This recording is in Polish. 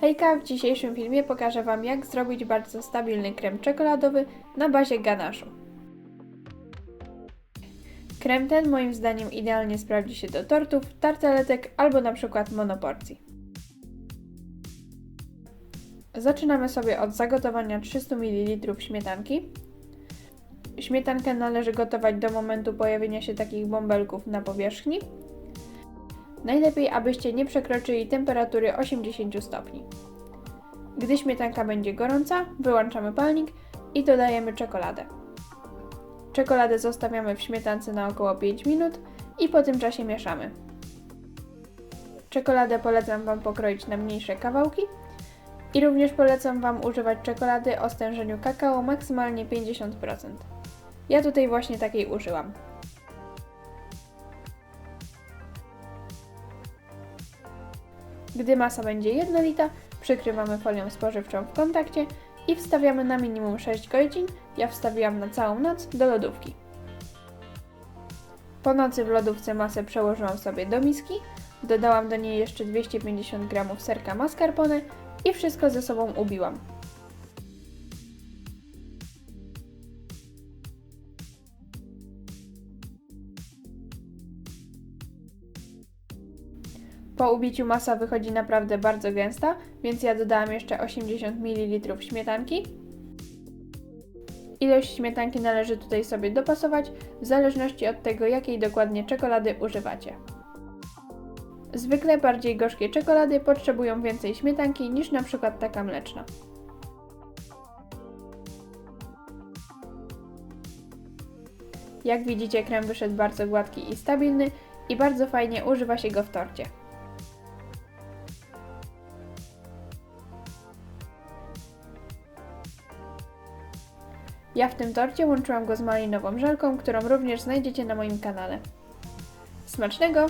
Hejka, w dzisiejszym filmie pokażę Wam jak zrobić bardzo stabilny krem czekoladowy na bazie ganaszu. Krem ten moim zdaniem idealnie sprawdzi się do tortów, tarteletek albo na przykład monoporcji. Zaczynamy sobie od zagotowania 300 ml śmietanki. Śmietankę należy gotować do momentu pojawienia się takich bąbelków na powierzchni. Najlepiej, abyście nie przekroczyli temperatury 80 stopni. Gdy śmietanka będzie gorąca, wyłączamy palnik i dodajemy czekoladę. Czekoladę zostawiamy w śmietance na około 5 minut i po tym czasie mieszamy. Czekoladę polecam Wam pokroić na mniejsze kawałki i również polecam Wam używać czekolady o stężeniu kakao maksymalnie 50%. Ja tutaj właśnie takiej użyłam. Gdy masa będzie jednolita, przykrywamy folią spożywczą w kontakcie i wstawiamy na minimum 6 godzin. Ja wstawiłam na całą noc do lodówki. Po nocy w lodówce masę przełożyłam sobie do miski, dodałam do niej jeszcze 250 g serka mascarpone i wszystko ze sobą ubiłam. Po ubiciu masa wychodzi naprawdę bardzo gęsta, więc ja dodałam jeszcze 80 ml śmietanki. Ilość śmietanki należy tutaj sobie dopasować w zależności od tego, jakiej dokładnie czekolady używacie. Zwykle bardziej gorzkie czekolady potrzebują więcej śmietanki niż na przykład taka mleczna. Jak widzicie, krem wyszedł bardzo gładki i stabilny i bardzo fajnie używa się go w torcie. Ja w tym torcie łączyłam go z malinową żelką, którą również znajdziecie na moim kanale. Smacznego!